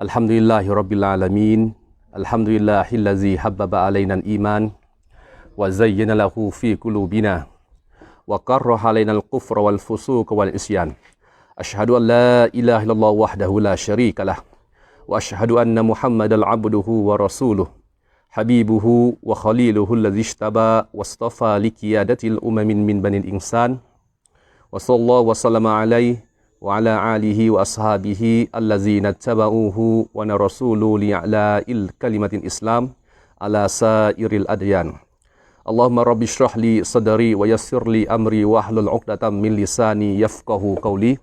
الحمد لله رب العالمين الحمد لله الذي حبب علينا الإيمان وزين له في قلوبنا وكره علينا الكفر والفسوق والعصيان أشهد أن لا إله إلا الله وحده لا شريك له وأشهد أن محمدا عبده ورسوله حبيبه وخليله الذي اجتبى واصطفى لقيادة الأمم من بني الإنسان وصلى الله وسلم عليه وعلى آله وأصحابه الذين اتبعوه ونرسول لإعلاء الكلمة الإسلام على سائر الأديان اللهم رب اشرح لي صدري ويسر لي أمري واحلل عقدة من لساني يفقه قولي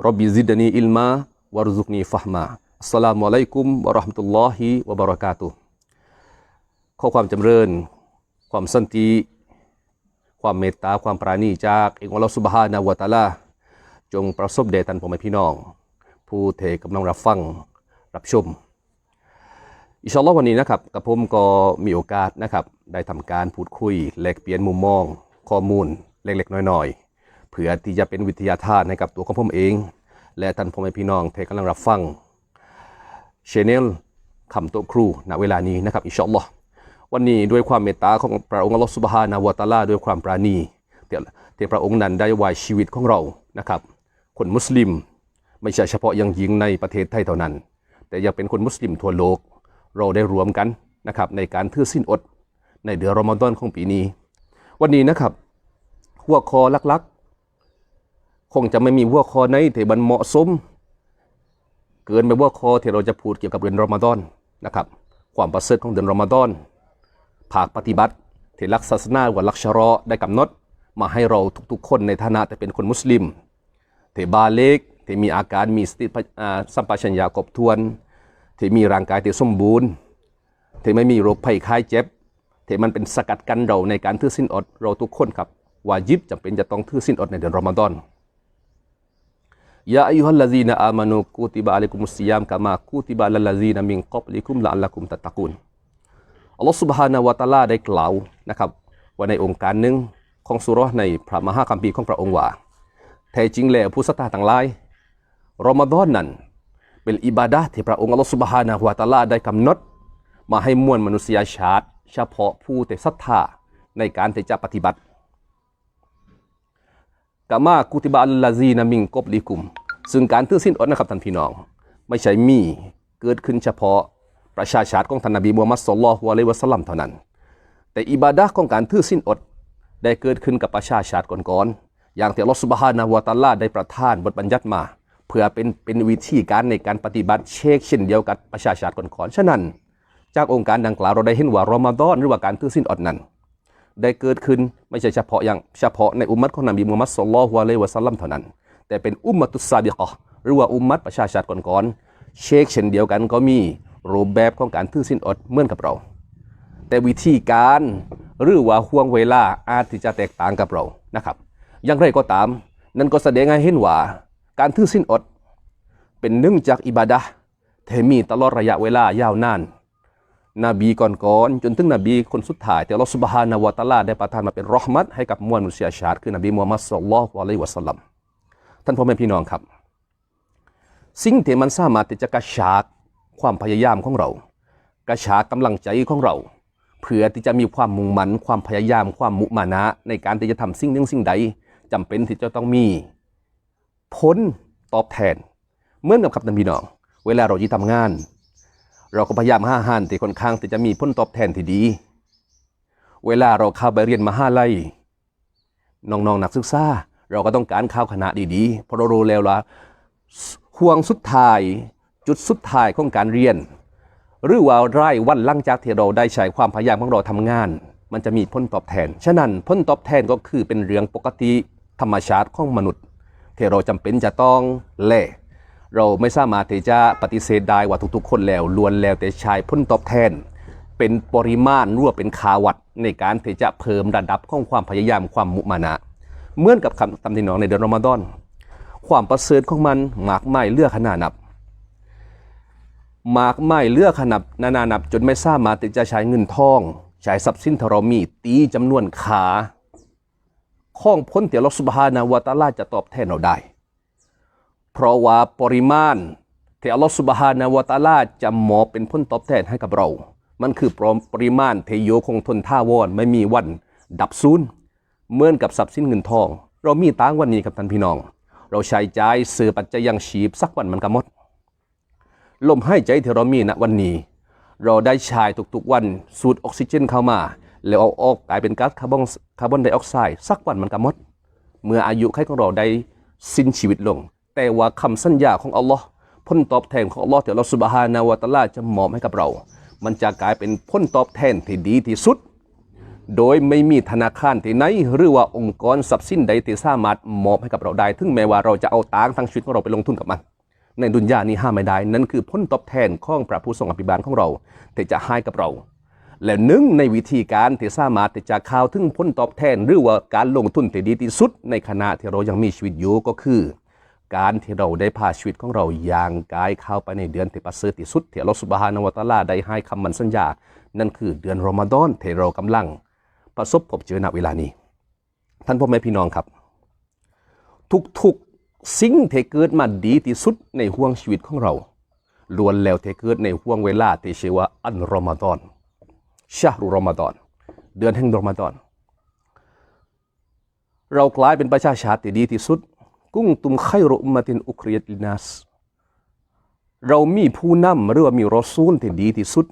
رب زدني علما وارزقني فهما السلام عليكم ورحمة الله وبركاته ข้อความจำเริญ ความสันติ ความเมตตา ความปราณีจากเองอัลลอฮฺสุบฮานะฮูวะตะอาลา จงประสบแด่ท่านพ่อแม่พี่น้อง ผู้เทกำลังรับฟังรับชม อิชอลล์วันนี้นะครับกับผมก็มีโอกาสนะครับได้ทำการพูดคุยแลกเปลี่ยนมุมมอง ข้อมูลเล็กๆน้อยๆเพื่อที่จะเป็นวิทยาทานให้กับตัวของผมเอง และท่านพ่อแม่พี่น้องเท่กำลังรับฟังชแนลคำโตครูณเวลานี้นะครับอิชอลล์วันนี้ด้วยความเมตตาของพระองค์อัลลอฮ์สุบฮานะฮูวะตาลาด้วยความปราณีที่พระองค์นั้นได้ไว้ชีวิตของเรานะครับ คนมุสลิม ไม่ใช่เฉพาะอยังยิงในประเทศไทยเท่านั้น แต่ยังเป็นคนมุสลิมทั่วโลก เราได้รวมกันนะครับในการถือสิ้นอด ในเดือนรอมฎอนของปีนี้ วันนี้นะครับ หัวคอลักๆ คงจะไม่มีหัวคอในที่มันเหมาะสม เกินไปหัวคอที่เราจะพูดเกี่ยวกับเดือนรอมฎอนนะครับ ความประเสริฐของเดือนรอมฎอนภาคปฏิบัติที่ลักศาสนาว่าลักชะรอได้กำหนดมาให้เราทุกๆ คนในฐานะแต่เป็นคนมุสลิม ที่บาเล็กที่มีอาการมีสติสัมปชัญญะครบถ้วน ที่มีร่างกายที่สมบูรณ์ ที่ไม่มีโรคภัยไข้เจ็บ ที่มันเป็นสกัดกันเราในการถือสิ้นอดเราทุกคนครับวาจิบจำเป็นจะต้องถือสิ้นอดในเดือนรอมฎอนยาอายุฮัลลาซีนะอามานุกุติบะอะลัยกุมุสซิยามกามากุติบะลัลลาซีนะมิงกับลิกุมละอัลลักุมตัตะกุนอัลลอฮฺสุบฮานะฮูวะตะอาลาได้กล่าวนะครับว่าในองค์การหนึ่งของสุรในพระมหาคัมภีร์ของพระองค์ว่า แท้จริงแล้วผู้ศรัทธาทั้งหลายรอมฎอนนั้นเป็นอิบาดะที่พระองค์อัลลอฮฺสุบฮานะฮูวะตาลาได้กำหนด มาให้มวลมนุษยชาติ เฉพาะผู้ที่ศรัทธาในการที่จะปฏิบัติกามากุติบะอัลลาซีนามิงกบลิกุม ซึ่งการถือสิ้นอดนะครับท่านพี่น้อง ไม่ใช่มีเกิดขึ้นเฉพาะประชาชาติของท่านนบีมูฮัมมัดสุลลัลฮุอะลัยวะสัลลัมเท่านั้น แต่อิบาดะของการถือสิ้นอดได้เกิดขึ้นกับประชาชาติก่อนๆ อย่างที่ลอสุบฮานะฮูวะตาลาได้ประทานบทบัญญัติมา เพื่อเป็นเป็นวิธีการในการปฏิบัติเชกเช่นเดียวกับประชาชาติก่อนๆฉะนั้น จากองค์การดังกล่าวเราได้เห็นว่ารอมฎอนหรือว่าการถือศีลอดนั้น ได้เกิดขึ้นไม่ใช่เฉพาะอย่างเฉพาะในอุมมัตของนบีมูฮัมมัดสุลลัลฮุอะลัยวะสัลลัมเท่านั้น แต่เป็นอุมมัตุสซาบิกะห์หรือว่าอุมมัตประชาชาติก่อนๆเชกเช่นเดียวกันก็มีรูปแบบของการถือศีลอดเหมือนกับเรา แต่วิธีการหรือว่าห่วงเวลาอาจที่จะแตกต่างกับเรานะครับ อย่างไรก็ตาม นั่นก็แสดงให้เห็นว่า การถือศีลอด เป็นหนึ่องจากอิบาดะห์ที่มีตลอดระยะเวลายาวนาน นบีก่อนๆจนถึงนบีคนสุดท้ายแต่ลอสุบฮานะฮูวะตะอาลาได้ประทานมาเป็นรอห์มัตให้กับมวลมนุษยชาติคือนบีมูฮัมมัดศ็อลลัลลอฮุอะลัยวะสัลลัมท่านพ่อแม่พี่น้องครับ สิ่งที่มันสามารถที่จะกระชากความพยายามของเรา กระชากกำลังใจของเราเพื่อที่จะมีความมุ่งมั่นความพยายามความมุมานะในการที่จะทำสิ่งหนึ่งสิ่งใด จำเป็นที่จะต้องมีผลตอบแทนเหมือนกับครับท่านพี่น้อง เวลาเราที่ทำงาน เราก็พยายามหาอาหารที่ค่อนข้างที่จะมีผลตอบแทนที่ดี เวลาเราเข้าไปเรียนมหาลัยน้องๆนักศึกษาเราก็ต้องการเข้าคณะดีๆเพราะเรารู้แล้วว่าห่วงสุดท้ายจุดสุดท้ายของการเรียน หรือว่าไร่วันหลังจากที่เราได้ใช้ความพยายามของเราทำงาน มันจะมีผลตอบแทน ฉะนั้นผลตอบแทนก็คือเป็นเรื่องปกติ ธรรมชาติของมนุษย์ที่เราจำเป็นจะต้องแลกเราไม่สามารถที่จะปฏิเสธได้ว่าทุกๆ คนแล้วล้วนแล้วแต่ใช้ผลตอบแทน เป็นปริมาณรือว่าเป็นคาวัดในการที่จะเพิ่มระดับของความพยายามความมุมานะเหมือนกับคำตำที่น้องในเดือนรอมฎอน ความประเสริฐของมันหมากไม้เลือกขนาดนับหมากไม้เลือกขนาดนานานับจนไม่สามารถที่จะใช้เงินทองใช้ทรัพย์สินทรมีตีจำนวนขา ข้องพ้นเตียรสุบฮานะฮูวะตาลาจะตอบแทนเราได้ เพราะว่าปริมาณที่อัลลอฮฺสุบฮานาวะตาลาจะมอบเป็นผลตอบแทนให้กับเรา มันคือปริมาณเทโยคงทนท่าวอนไม่มีวันดับสูญเหมือนกับทรัพย์สินเงินทอง เรามีตังวันนี้กับท่านพี่น้อง เราใช้จ่ายซื้อปัจจัยยังชีพสักวันมันก็หมดลมหายใจที่เรามีณวันนี้ เราได้ใช้ทุกๆวันสูดออกซิเจนเข้ามา แล้วเอาออกกลายเป็นก๊าซคาร์บอนคาร์บอนไดออกไซด์สักวันมันก็หมด เมื่ออายุไขของเราได้สิ้นชีวิตลง แต่ว่าคำสัญญาของอัลลอฮ์ผลตอบแทนของอัลลอฮ์ที่เราสุบฮานาวะตะลาจะมอบให้กับเรา มันจะกลายเป็นผลตอบแทนที่ดีที่สุด โดยไม่มีธนาคารที่ไหน หรือว่าองค์กรทรัพย์สินใดที่สามารถมอบให้กับเราได้ ถึงแม้ว่าเราจะเอาตังทั้งชีวิตของเราไปลงทุนกับมัน ในดุนยานี้ห้ามไม่ได้ นั่นคือผลตอบแทนของพระผู้ทรงอภิบาลของเราที่จะให้กับเรา และหนึ่งในวิธีการที่สามารถที่จะข่าวถึงผลตอบแทน หรือว่าการลงทุนที่ดีที่สุด ในขณะที่เรายังมีชีวิตอยู่ก็คือ การที่เราได้พาชีวิตของเราอย่างกายเข้าไปในเดือนที่ประเสริฐที่สุดที่อัลลอฮฺสุบฮานาวะตาลาได้ให้คำมันสัญญา นั่นคือเดือนรอมฎอนที่เรากำลัง ประสบพบเจอณเวลานี้ ท่านพ่อแม่พี่น้องครับ ทุกๆสิ่งที่เกิดมาดีที่สุดในห่วงชีวิตของเราล้วนแล้วที่เกิดในห่วงเวลาที่ชื่อว่าอันรอมฎอน ชาฮรุรอมฎอน เดือนแห่งรอมฎอน เรากลายเป็นประชาชาติที่ดีที่สุด กุ้งตุมไครุอุมมะตินอุคริยตินัสเรามีผู้นำหรือว่ามีรอซูลที่ดีที่สุด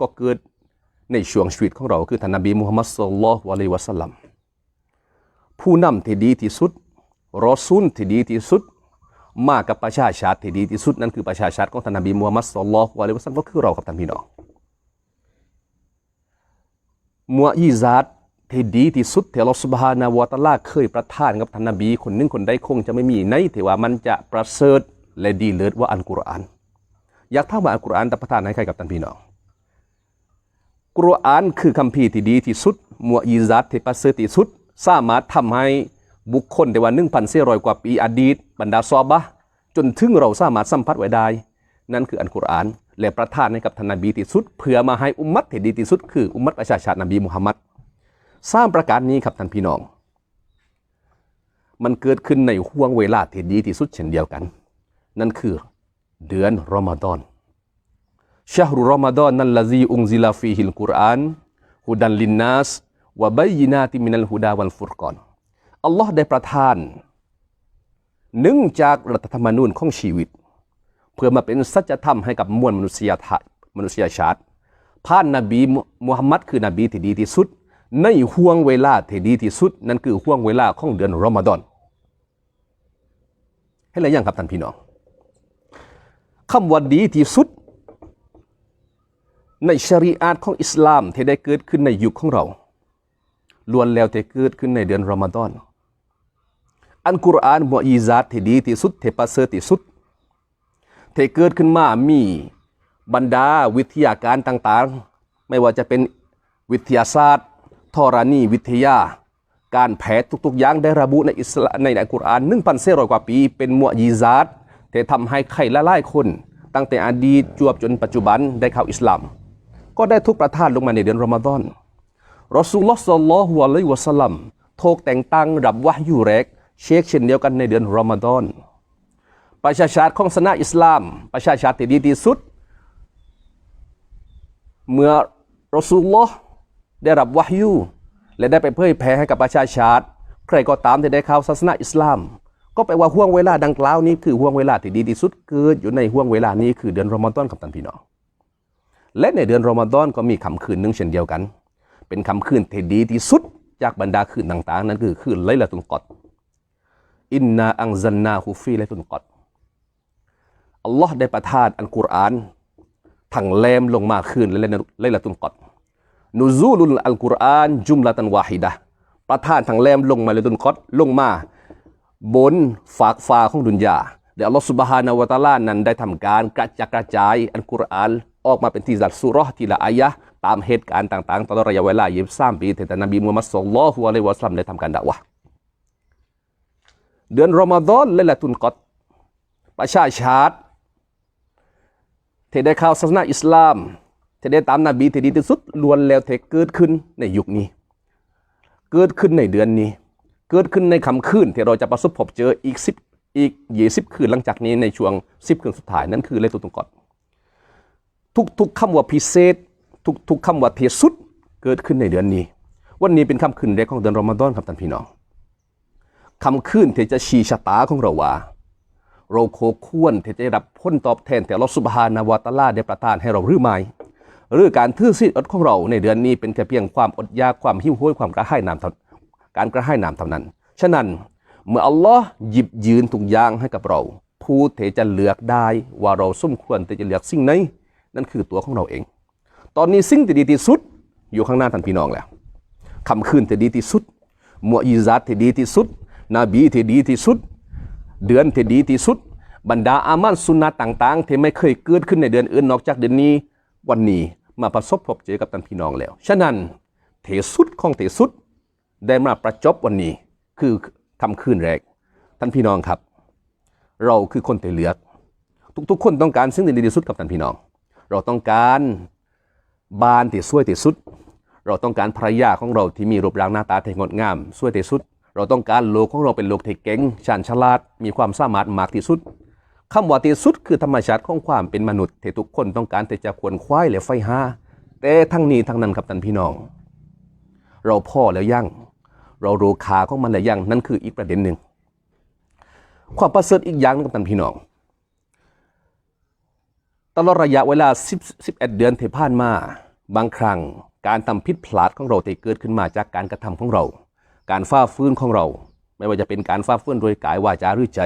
ก็เกิดในช่วงชีวิตของเราคือท่านนบีมุฮัมมัดสุลลัลลอฮุอะลัยวะสัลลัมผู้นำที่ดีที่สุดรอซูลที่ดีที่สุด มากับประชาชาติที่ดีที่สุด นั่นคือประชาชาติของท่านนบีมุฮัมมัดสุลลัลลอฮุอะลัยวะสัลลัมก็คือเรากับท่านพี่น้อง มัวอีซาตที่ดีที่สุดที่เราสุบฮานาวตาลาเคยประทานกับท่านนบีคนหนึ่งคนใดคงจะไม่มีในที่ว่ามันจะประเสริฐและดีเลิศว่าอัลกุรอาน อยากถามว่าอัลกุรอานจะประทานให้ใครกับท่านพี่น้องกุรอานคือคัมภีร์ที่ดีที่สุดมัวอีซัตที่ประเสริฐที่สุด สามารถทำให้บุคคลในวัน1,400กว่าปีอดีต บรรดาซอบะจนถึงเราสามารถสัมผัสไว้ได้ นั่นคืออันกุรอาน และประทานให้กับท่านนบีที่สุด เพื่อมาให้อุมมัตที่ดีที่สุด คืออุมมัตประชาชาตินบีมุฮัมมัดสร้างประการนี้ครับท่านพี่น้อง มันเกิดขึ้นในห่วงเวลาที่ดีที่สุดเช่นเดียวกัน นั่นคือเดือนรอมฎอนชาฮรุรอมฎอนนั้นละซีอุงซิลาฟีฮิลกุรอานฮุดันลินนัสวะบยินาติมินัลฮุดาวัลฟุรกอนอัลลอฮ์ได้ประทานหนึ่งจากรัฐธรรมนูญของชีวิต เพื่อมาเป็นสัจธรรมให้กับมวลมนุษยชาติมนุษยชาติผ่านนบีมุฮัมมัดคือนบีที่ดีที่สุด ในห่วงเวลาที่ดีที่สุด นั่นคือห่วงเวลาของเดือนรอมฎอนให้อะไรยังครับท่านพี่น้องคำว่าดีที่สุด ในชริอาตของอิสลามที่ได้เกิดขึ้นในยุคของเราล้วนแล้วแต่เกิดขึ้นในเดือนรอมฎอนอันกุรอานมุอีซาตที่ดีที่สุดที่ประเสริฐที่สุด ที่เกิดขึ้นมามีบรรดาวิทยาการต่างๆ ไม่ว่าจะเป็นวิทยาศาสตร์ธรณีวิทยา การแพทย์ทุกๆ อย่างได้ระบุในอิสลามในอัลกุรอาน1,400 กว่าปี เป็นมุอีซาตที่ทำให้ใครละลายคน ตั้งแต่อดีตจวบจนปัจจุบันได้เข้าอิสลาม ก็ได้ทุกประทานลงมาในเดือนรอมฎอนรอสูลลอสัลลัลลอฮุอะลัยฮิวะสัลลัมถูกแต่งตั้งรับวะยูแรก เชคเช่นเดียวกันในเดือนรอมฎอน ประชาชาติของศาสนาอิสลาม ประชาชาติที่ดีที่สุด เมื่อรอสูลลอฮ์ได้รับวะฮยูและได้ไปเผยแผ่ให้กับประชาชาติ ใครก็ตามที่ได้เข้าศาสนาอิสลาม ก็แปลว่าห่วงเวลาดังกล่าวนี้คือห่วงเวลาที่ดีที่สุดเกิดอยู่ในห่วงเวลานี้คือเดือนรอมฎอนกับท่านพี่น้องและในเดือนรอมฎอนก็มีคำคืนหนึ่งเช่นเดียวกัน เป็นคำคืนที่ดีที่สุดจากบรรดาคืนต่างๆ นั่นคือคืนไลลาตุลกอดอินนาอังซันนาฮูฟีไลลาตุลกอด อัลลอฮ์ได้ประทานอัลกุรอานทั้งแลมลงมาคืนไลลาตุลกอดนูซูลุลอัลกุรอานจุมละตันวาฮิดะประทานทั้งแลมลงมาไลลาตุลกอดลงมา บนฝากฟ้าของดุนยาเดี๋ยวอัลลอฮ์สุบฮานาวะตะอาลานั้นได้ทำการกระจัดกระจายอัลกุรอานออกมาเป็นทีจัดสุรห์ทีละอายะตามเหตุการณ์ต่างๆตลอดระยะเวลา23ปีที่ท่นบีมุฮัมมัดศ็อลลัลฮุอะลัยวะซัลลัมได้ทำการดะวะเดือนรอมฎอนและละตุนกอดประชาชาติ ที่ได้เข้าศาสนาอิสลามที่ได้ตามนบีที่ดีที่สุดล้วนแล้วที่เกิดขึ้นในยุคนี้ เกิดขึ้นในเดือนนี้ เกิดขึ้นในคำคืนที่เราจะประสบพบเจออีกสิบอีกยี่สิบคืนหลังจากนี้ในช่วงสิบคืนสุดท้ายนั่นคือเลตุตุงกอดทุกๆคำว่าพิเศษ ทุกๆคำว่าเทสุดเกิดขึ้นในเดือนนี้ วันนี้เป็นคำคืนแรกของเดือนรอมฎอนครับท่านพี่น้องคำคืนที่จะชี้ชะตาของเราว่า เราโคควรที่จะได้รับผลตอบแทนแต่ลอสุบฮานาวะตาลาได้ประทานให้เราหรือไม่หรือการทื่อซีดอดของเราในเดือนนี้เป็นแค่เพียงความอดอยากความหิวโหยความกระหายน้ำท่าการกระหายน้ำเท่านั้น ฉะนั้นเมื่ออัลลอฮ์หยิบยืนทุกอย่างให้กับเรา ผู้ที่จะเลือกได้ว่าเราสมควรที่จะเลือกสิ่งไหนนั่นคือตัวของเราเอง ตอนนี้สิ่งที่ดีที่สุดอยู่ข้างหน้าท่านพี่น้องแล้วคำคืนที่ดีที่สุดมุอิซัตที่ดีที่สุด นบีที่ดีที่สุด เดือนที่ดีที่สุด บรรดาอามันสุนนะต่าง ๆ ที่ไม่เคยเกิดขึ้นในเดือนอื่นนอกจากเดือนนี้วันนี้มาประสบพบเจอกับท่านพี่น้องแล้ว ฉะนั้นเทสุดของเทสุดได้มาประจบวันนี้คือคำคืนแรก ท่านพี่น้องครับ เราคือคนที่เลือก ทุกๆ คนต้องการสิ่งที่ดีที่สุดกับท่านพี่น้อง เราต้องการบ้านที่สวยที่สุด เราต้องการภรรยาของเราที่มีรูปร่างหน้าตาที่งดงามสวยที่สุด เราต้องการโลกของเราเป็นโลกที่เก่งชาญฉลาด มีความสามารถมากที่สุดคำว่าที่สุดคือธรรมชาติของความเป็นมนุษย์ที่ทุกคนต้องการที่จะควรควายและไฟหาแต่ทั้งนี้ทั้งนั้นครับท่านพี่น้อง เราพ่อแล้วยังเรารู้ค่าของมันแล้วยังนั่นคืออีกประเด็นหนึ่ง ความประเสริฐอีกอย่างหนึงครับท่านพี่น้องตลอดระยะเวลา 10 11 เดือนที่ผ่านมา บางครั้งการทำผิดพลาดของเราที่เกิดขึ้นมาจากการกระทำของเรา การฟ้าฟื้นของเรา ไม่ว่าจะเป็นการฟ้าฟื้นโดยกายวาจาหรือใจ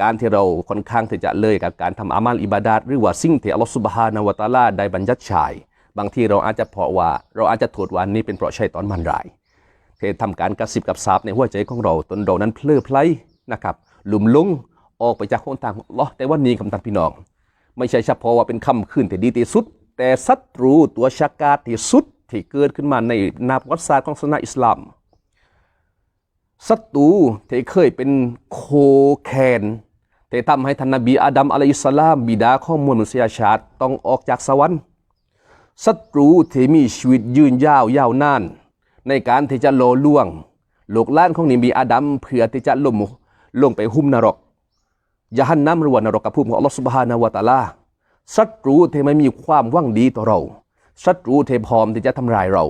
การที่เราค่อนข้างที่จะเลยกับการทำอามัลอิบาดาตหรือว่าสิ่งที่อัลลอฮฺสุบฮานาวะตาลาได้บัญญัติฉาย บางทีเราอาจจะเพราะว่า เราอาจจะโทษว่านี้เป็นเพราะชัยตอนมันร้ายที่ทำการกระสิบกับซาบในหัวใจของเราตนเรานั้นเพลิดเพลินนะครับหลุมลุงออกไปจากคนทางลลอแต่วันนี้คำตันพี่น้อง ไม่ใช่เฉพาะว่าเป็นคำคืนที่ดีที่สุด แต่ศัตรูตัวชากาที่สุดที่เกิดขึ้นมาในนาประวัติศาสตร์ของศาสนาอิสลาม ศัตรูที่เคยเป็นโคแคนที่ทำให้ท่านนบีอาดัมอะลัยสลามบิดาข้อมวลมนุษยชาติต้องออกจากสวรรค์ศัตรูที่มีชีวิตยืนยาวยาวนาน ในการที่จะโลล่วงโลกล้านของนบีอาดัมเพื่อที่จะลงลงไปหุ้มนรกยะฮันนัมหรือว่านรกกับภูมิของอัลลอฮฺสุบฮานาวะตาลาศัตรูที่ไม่มีความหวังดีต่อเราศัตรูที่พร้อมที่จะทำลายเรา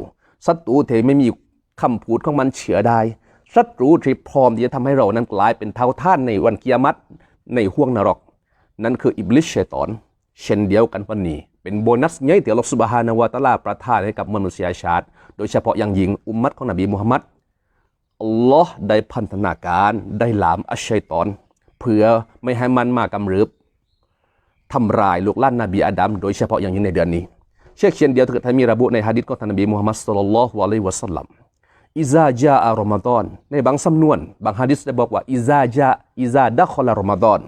ศัตรูที่ไม่มีคำพูดของมันเฉือได้ ศัตรูที่พร้อมที่จะทำให้เรานั้นกลายเป็นเท่าท่านในวันกิยามัตในห้วงนรก นั่นคืออิบลิสชัยตอน เช่นเดียวกันวันนี้ เป็นโบนัสใหญ่ที่อัลลอฮฺสุบฮานาวะตะอาลาประทานให้กับมนุษยชาติ โดยเฉพาะอย่างยิ่งอุมมัตของนบีมุฮัมมัดอัลลอฮ์ได้พันธนาการได้หลามอัชชัยตอน เพื่อไม่ให้มันมากำเริบทำลายลูกหล้านนบีอาดัมโดยเฉพาะอย่างยิ่งในเดือนนี้ เช่นเช่นเดียวกับที่มีระบุในฮะดิษของท่านนบีมุฮัมมัดสุลลัลลอฮุอะลัยฮิวะสัลลัม อิซาจาอารอมฎอนในบางสำนวน บางฮะดิษได้บอกว่าอิซาจาอิซาดัคอลารอมฎอน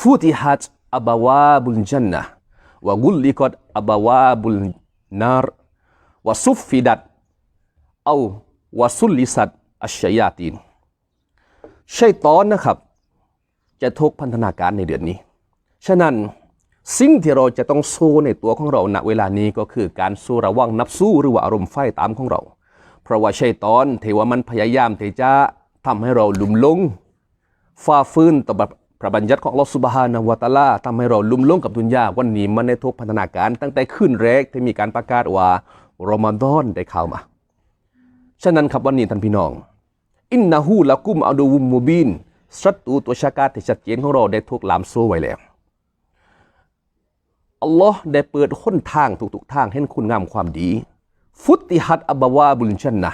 ฟุติฮัตอับวาบุลจันนะวะกุลลิกอดอับวาบุลนารวะซุฟฟิดัตเอาวาสุลลิสัตอัชยาตีนชัยตอนนะครับ จะทุกพันธนาการในเดือนนี้ ฉะนั้นสิ่งที่เราจะต้องสู้ในตัวของเราณเวลานี้ก็คือการสู้ระวังนับสู้หรือว่าอารมณ์ไฟตามของเรา เพราะว่าชัยตอนเทว่ามันพยายามที่จะทำให้เราลุ่มลงฝ่าฟื้นต่อพระบัญญัติของลอสุบฮานาวะตาลาทำให้เราลุ่มลงกับดุนยาวันนี้มันในทุกพันธนาการ ตั้งแต่ขึ้นแรกที่มีการประกาศว่ารอมฎอนได้เข้ามา ฉะนั้นครับวันนี้ท่านพี่น้อง อินนาหูละกุมอาดูวุมมูบินศัตรูตัวชากาที่ชัดเจนของเราได้ถูกลามโซ่ไว้แล้วอัลลอฮ์ได้เปิดค้นทางทุกๆทางให้คุณงามความดี ฟุติฮัดอับบาวาบุลชันนะ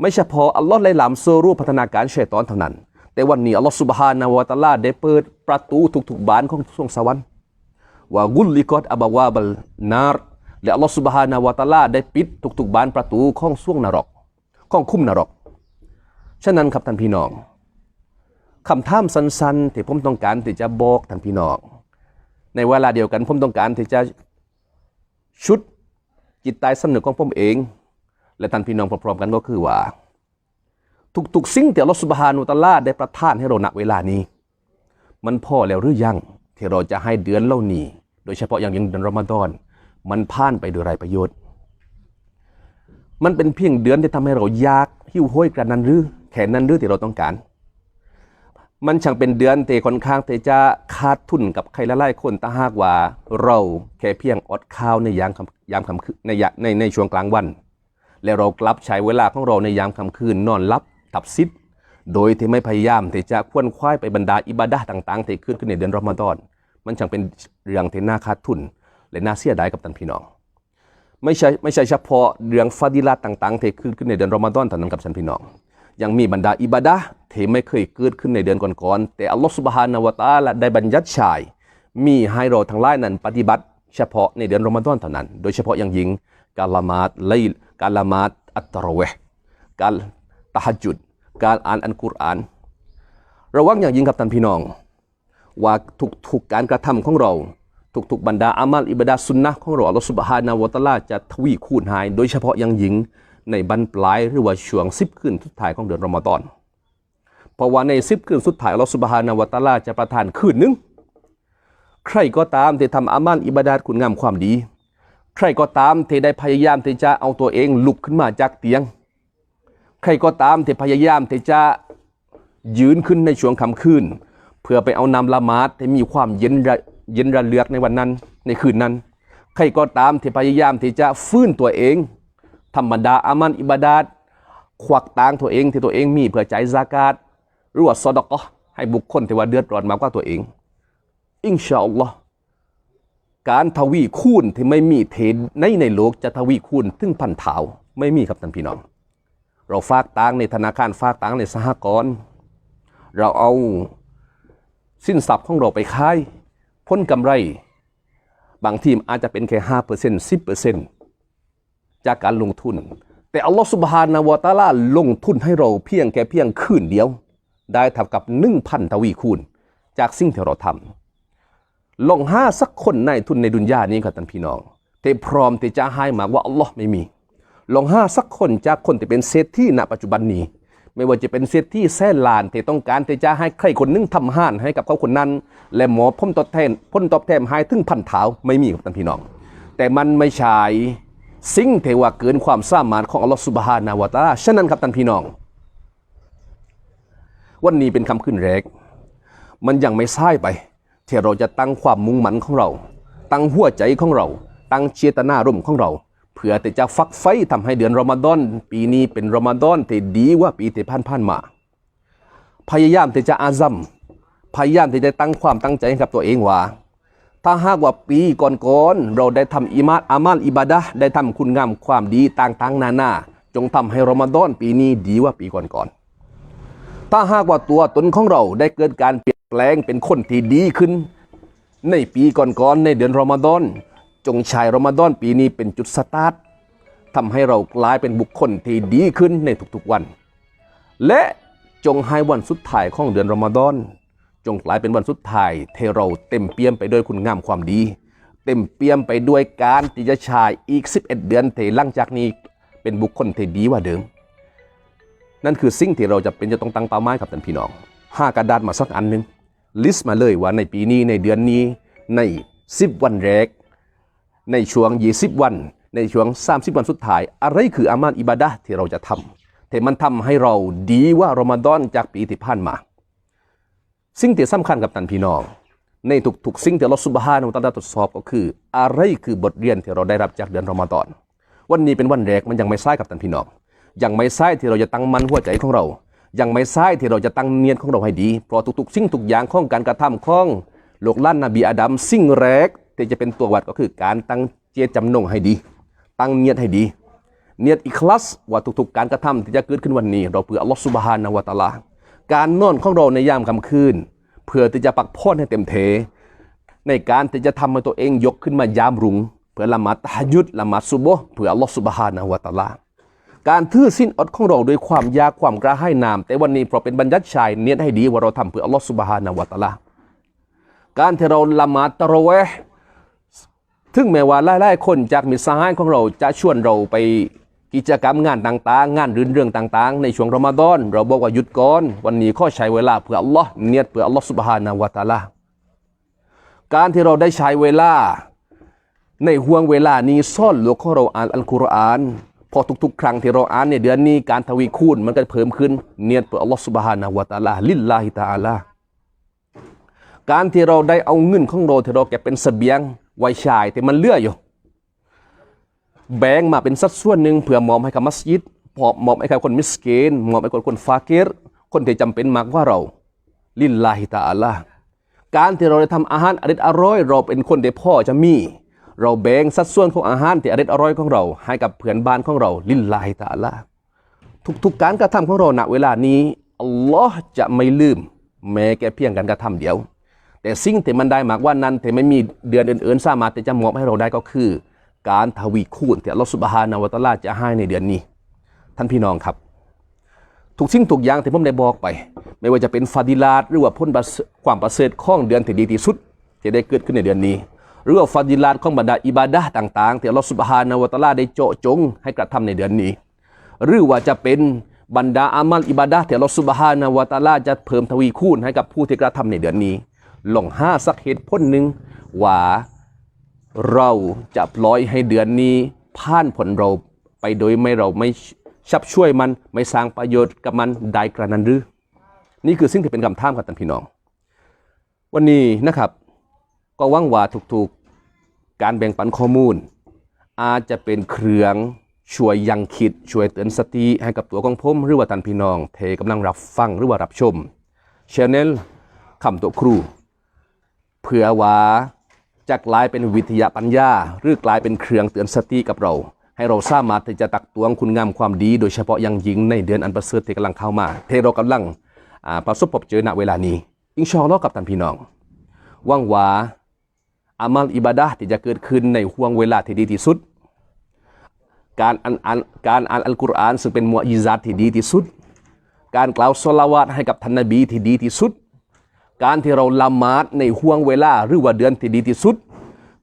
ไม่เฉพาะอัลลอฮ์ได้ลามโซรูปพัฒนาการชัยตอนเท่านั้น แต่วันนี้อัลลอฮ์สุบฮานาวะตะอาลาได้เปิดประตูทุกๆบานของสวงสวรรค์ว่ากุลลิกอดอับบาวาบัลนารและอัลลอฮ์สุบฮานาวะตะอาลาได้ปิดทุกๆบานประตูของสวงนรกของคุ้มนรก ฉะนั้นครับท่านพี่น้องคำถามสั้นๆที่ผมต้องการที่จะบอกท่านพี่น้องในเวลาเดียวกันผมต้องการที่จะชุด จิตใต้สำนึกของผมเอง และท่านพี่น้องพร้อมๆกันก็คือว่า ทุกๆสิ่งที่อัลอสุบฮานุตะลาได้ประทานให้เราณเวลานี้ มันพอแล้วหรือยังที่เราจะให้เดือนเล่านี้ โดยเฉพาะอย่างยิ่งเดือนรอมฎอนมันผ่านไปโดยไรประโยชน์ มันเป็นเพียงเดือนที่ทำให้เรายากหิวโห้ยกระนั้นหรือแขนนั้นหรือที่เราต้องการ มันช่างเป็นเดือนเตค่อนข้างเตจะขาดทุนกับใครละหลายคนถ้าหากว่า เราแค่เพียงอดข้าวในยามค่ำ ยามค่ำคืนในในในช่วงกลางวัน แล้วเรากลับใช้เวลาของเราในยามค่ำคืนนอนหลับตับซิดโดยที่ไม่พยายามที่จะควนควายไปบรรดาอิบาดะห์ต่างๆที่ขึ้นขึ้นในเดือนรอมฎอนมันช่างเป็นเรื่องที่น่าขาดทุน และน่าเสียดายกับท่านพี่น้อง ไม่ใช่ไม่ใช่เฉพาะเรื่องฟาดิลาต่างๆที่ขึ้นขึ้นในเดือนรอมฎอนเท่านั้นกับท่านพี่น้อง ยังมีบรรดาอิบาดะห์ที่ไม่เคยเกิดขึ้นในเดือนก่อนๆแต่อัลลอฮฺสุบฮานาวะตะอาลาได้บัญญัติใช้มีให้เราทั้งหลายนั้นปฏิบัติ เฉพาะในเดือนรอมฎอนเท่านั้น โดยเฉพาะอย่างยิ่งการละหมาดไลลการละหมาดอัตตะรเวห์การตะฮัจจุดการอ่านอัลกุรอาน ระวังอย่างยิ่งครับท่านพี่น้อง ว่าทุกๆกการกระทำของเราทุกๆบรรดาอามัลอิบดาสุนนะของเราอัลลอฮฺสุบฮานาวะตะอาลาจะทวีคูณหาย โดยเฉพาะอย่างยิ่งในบรรปลายหรือว่าช่วงสิบคืนสุดท้ายของเดือนรอมฎอนเพราะว่าในสิบคืนสุดท้ายอัลลอฮฺสุบฮานาวะตะอาลาจะประทานคืนหนึ่ง ใครก็ตามที่ทำอามัลอิบาดาตคุณงามความดี ใครก็ตามที่ได้พยายามที่จะเอาตัวเองลุกขึ้นมาจากเตียง ใครก็ตามที่พยายามที่จะยืนขึ้นในช่วงค่ำคืน เพื่อไปเอานำละมาดที่มีความเย็นระเย็นระเลือกในวันนั้นในคืนนั้น ใครก็ตามที่พยายามที่จะฟื้นตัวเอง ธรรมดาอามันอิบาดาตควักตางตัวเองที่ตัวเองมีเพื่อจ่ายซากาตหรือว่าซอดอกะห์ให้บุคคลที่ว่าเดือดร้อนมากกว่าตัวเอง อินชาอัลลอฮ์การทวีคูณที่ไม่มีเทนในในโลกจะทวีคูณถึงพันเท่าไม่มีครับท่านพี่น้อง เราฝากตังในธนาคารฝากตังในสหกรณ์เราเอาสินทรัพย์ของเราไปขายพ้นกำไร บางทีมอาจจะเป็นแค่ห้าเปอร์เซ็นต์สิบเปอร์เซ็นต์จากการลงทุน แต่อัลลอฮฺสุบฮานาวะตาลาลงทุนให้เราเพียงแค่เพียงคืนเดียว ได้เท่ากับหนึ่งพันทวีคูณ จากสิ่งที่เราทำ ลองห้าสักคนในทุนในดุนยานี้ครับท่านพี่น้องที่พร้อมที่จะให้มาว่าอัลลอฮ์ไม่มี ลองห้าสักคนจากคนที่เป็นเศรษฐีณปัจจุบันนี้ ไม่ว่าจะเป็นเศรษฐีแสนล้านที่ต้องการที่จะให้ใครคนนึงทำห้านให้กับเขาคนนั้น และหมอพ้นตอบแทนพ้นตอบแทนให้ถึงพันเท้าไม่มีครับท่านพี่น้อง แต่มันไม่ใช่สิ่งเทว่าเกินความสามารถของอัลลอฮ์สุบฮานาวะตาฉะนั้นครับท่านพี่น้อง วันนี้เป็นคำขึ้นแรก มันยังไม่ใช่ไป ที่เราจะตั้งความมุ่งมั่นของเรา ตั้งหัวใจของเรา ตั้งเจตนารมณ์ของเรา เพื่อที่จะฟักไฟทำให้เดือนรอมฎอนปีนี้เป็นรอมฎอนที่ดีกว่าปีที่ผ่านๆมา พยายามที่จะอาซัมพยายามที่จะตั้งความตั้งใจให้กับตัวเองว่า ถ้าหากว่าปีก่อนๆเราได้ทำอิมาตอามัลอิบาดะได้ทำคุณงามความดีต่างๆ นานา จงทำให้รอมฎอนปีนี้ดีกว่าปีก่อนๆถ้าหากว่าตัวตนของเราได้เกิดการเปลี่ยน แปลงเป็นคนที่ดีขึ้น ในปีก่อนๆในเดือนรอมฎอนจงใช้รอมฎอนปีนี้เป็นจุดสตาร์ททำให้เรากลายเป็นบุคคลที่ดีขึ้นในทุกๆวัน และจงให้วันสุดท้ายของเดือนรอมฎอนจงกลายเป็นวันสุดท้ายที่เราเต็มเปี่ยมไปด้วยคุณงามความดี เต็มเปี่ยมไปด้วยการที่จะใช้อีก 11 เดือนที่หลังจากนี้เป็นบุคคลที่ดีกว่าเดิม นั่นคือสิ่งที่เราจะเป็นจะต้องตั้งเป้าหมายกับท่านพี่น้องห้ากระดาษมาสักอันหนึ่ง ลิสต์มาเลยว่าในปีนี้ในเดือนนี้ใน 10 วันแรก ในช่วง 20 วัน ในช่วง 30 วันสุดท้าย อะไรคืออามันอิบาดะห์ที่เราจะทำที่มันทำให้เราดีว่ารอมฎอนจากปีที่ผ่านมา สิ่งที่สำคัญกับท่านพี่น้อง ในทุกๆสิ่งที่เราสุบฮานะฮูวะตะอาลาตรวจสอบก็คือ อะไรคือบทเรียนที่เราได้รับจากเดือนรอมฎอนวันนี้เป็นวันแรกมันยังไม่ใช่กับท่านพี่น้องยังไม่ใช่ที่เราจะตั้งมันหัวใจของเรา ยังไม่ใช่ที่เราจะตั้งเนียนของเราให้ดี เพราะทุกๆ สิ่งทุกอย่างของการกระทำของโลกล้านนบีอาดัมสิ่งแรกที่จะเป็นตัววัดก็คือการตั้งเจตจำนงให้ดี ตั้งเนียดให้ดี เนียดอิคลัสว่าทุกๆ การกระทำที่จะเกิดขึ้นวันนี้ เราเพื่ออัลลอฮฺสุบฮานะฮูวะตาลา การนอนของเราในยามค่ำคืนเพื่อที่จะปักพ่อนให้เต็มเท ในการที่จะทำให้ตัวเองยกขึ้นมายามรุง เพื่อละหมาดตะฮัจญุดละหมาดซุบฮ์เพื่ออัลลอฮฺสุบฮานะฮูวะตาลา การทื่อสิ้นอดของเราด้วยความยากความกระให้น้ำแต่วันนี้เพราะเป็นบัญญัติชายเนียดให้ดีว่าเราทำเพื่ออัลลอฮฺสุบฮานะฮูวะตะลาการที่เราละหมาดตะระเวห์ถึงแม้ว่าหลายๆคนจากมิสหายของเราจะชวนเราไปกิจกรรมงานต่างๆ งานรื่นเรื่องต่างๆ ในช่วงรอมฎอนเราบอกว่าหยุดก่อน วันนี้ข้อใช้เวลาเพื่ออัลลอฮ์เนียดเพื่ออัลลอฮ์สุบฮานะฮูวะตะลาการที่เราได้ใช้เวลา ในห่วงเวลานี้ซ่อนหลวงของเราอ่านอัลกุรอาน พอทุกๆ ครั้งที่เราอ่านในเดือนนี้การทวีคูณมันก็เพิ่มขึ้น เนียดเพื่ออัลลอฮ์สุบฮานะวะตาลาลิลลาฮิตะอาลาการที่เราได้เอาเงินของเราที่เราเก็บเป็นเสบียงไว้ใช้แต่มันเลื่ออยู่ แบ่งมาเป็นสัดส่วนหนึ่งเพื่อมอบให้กับมัสยิดมอบมอบให้กับคนมิสเกนมอบให้กับคนฟาเกรคนที่จำเป็นมากว่าเรา ลิลลาฮิตาอัลลาการที่เราได้ทำอาหารอริดอร่อย เราเป็นคนที่พ่อจะมี เราแบ่งสัดส่วนของอาหารที่อริดอร่อยของเรา ให้กับเพื่อนบ้านของเรา ลิลลาฮิตาลาทุกๆการกระทำของเราณเวลานี้อัลลอฮ์จะไม่ลืม แม้แค่เพียงการกระทำเดียว แต่สิ่งที่มันได้มากว่านั้นที่ไม่มีเดือนอื่นๆสามารถที่จะมอบให้เราได้ก็คือ การทวีคูณที่อัลลอฮฺสุบฮานาวะตาลาจะให้ในเดือนนี้ ท่านพี่น้องครับทุกสิ่งทุกอย่างที่ผมได้บอกไป ไม่ว่าจะเป็นฟาดิลาตหรือว่าพ้นความประเสริฐของเดือนที่ดีที่สุดที่ได้เกิดขึ้นในเดือนนี้ รือว่าฟาดิลาตของบรรดาอิบาดะต่างๆ ที่อัลลอฮฺสุบฮานาวะตะอาลาได้เจาะจง ให้กระทำในเดือนนี้ หรือว่าจะเป็นบรรดาอามัลอิบาดะที่อัลลอฮฺสุบฮานาวะตะอาลาจะเพิ่มทวีคูณให้กับผู้ที่กระทำในเดือนนี้ลองห้าสักเหตุผลหนึ่งว่าเราจะปล่อยให้เดือนนี้ผ่านผลเราไปโดยไม่เราไม่ชับช่วยมันไม่สร้างประโยชน์กับมันได้กระนั้นหรือ นี่คือสิ่งที่เป็นคำถามครับท่านพี่น้อง วันนี้นะครับ ก็หวังว่าทุกๆ การแบ่งปันข้อมูล อาจจะเป็นเครื่องช่วยยังคิดช่วยเตือนสติให้กับตัวของผมหรือว่าท่านพี่น้องเทกำลังรับฟังหรือว่ารับชมชแนลคำตัวครู เพื่อว่าจะกลายเป็นวิทยาปัญญา หรือกลายเป็นเครื่องเตือนสติกับเรา ให้เราสามารถที่จะตักตวงคุณงามความดี โดยเฉพาะอยังยิ่งในเดือนอันประเสริฐที่กำลังเข้ามาเทเรากำลังอ่าประสบพบเจอณเวลานี้ อินชอลลอฮ์กับท่านพี่น้องหวังว่า อามัลอิบาดะห์ที่จะเกิดขึ้นในห่วงเวลาที่ดีที่สุด การอ่านการอ่านอัลกุรอานซึ่งเป็นมุอิซาตที่ดีที่สุด การกล่าวสลาวาตให้กับท่านนบีที่ดีที่สุด การที่เราละหมาดในห่วงเวลาหรือว่าเดือนที่ดีที่สุด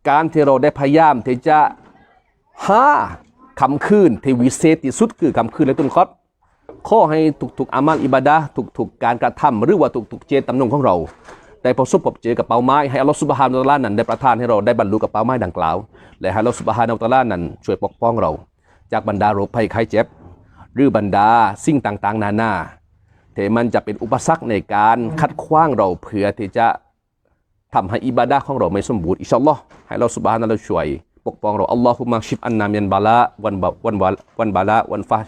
การที่เราได้พยายามที่จะหาคำคืนที่วิเศษที่สุดคือคำคืนในตุนคอดข้อให้ทุกๆอามัลอิบาดะห์ทุกๆการกระทำหรือว่าทุกๆเจตจำนงของเรา ได้ประสบพบเจอกับเป้าหมายให้อัลลอฮฺสุบฮานาอัลลอฮ์นั้นได้ประทานให้เราได้บรรลุกับเป้าหมายดังกล่าว และให้อัลลอฮฺสุบฮานาอัลลอฮ์นั้นช่วยปกป้องเรา จากบรรดาโรคภัยไข้เจ็บ หรือบรรดาสิ่งต่างๆ นานาที่มันจะเป็นอุปสรรคในการคัดขว้างเราเพื่อที่จะทำให้อิบาดะห์ของเราไม่สมบูรณ์อินชาอัลลอฮ์ให้เราสุบฮานะเราช่วย ปกป้องเราอัลลอฮุมะชิบอันนามินบาละวันบะวันบะวันบาละวันฟา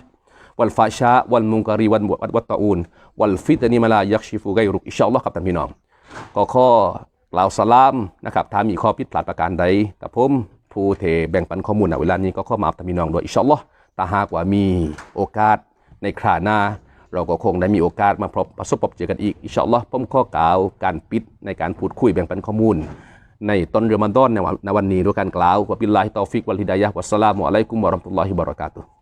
วันฟาชาวันมุงการีวันวัตตะอูนวันฟิตนีมาลายักชิฟูไกรุกอินชาอัลลอฮ์ครับท่านพี่น้อง ก็ข้อกล่าวสลามนะครับถ้ามีข้อผิดพลาดประการใดกับผมผู้เทแบ่งปันข้อมูลในเวลานี้ก็ข้อมาอับท่านพี่น้องด้วยอิชอัลลอฮ์ถ้าหากว่ามีโอกาสในคราหน้า เราก็คงได้มีโอกาสมาพบประสบพบเจอกันอีกอิชอัลลอฮ์ผมข้อกล่าวการปิดในการพูดคุยแบ่งปันข้อมูล ในต้นเรอมฎอนในวันในวันนี้ด้วยการกล่าวว่าบิลลาฮิตอฟิกวัลฮิดายะฮ์วัสสลามุอะลัยกุมวะเราะห์มะตุลลอฮิวะบะเราะกาตุฮ์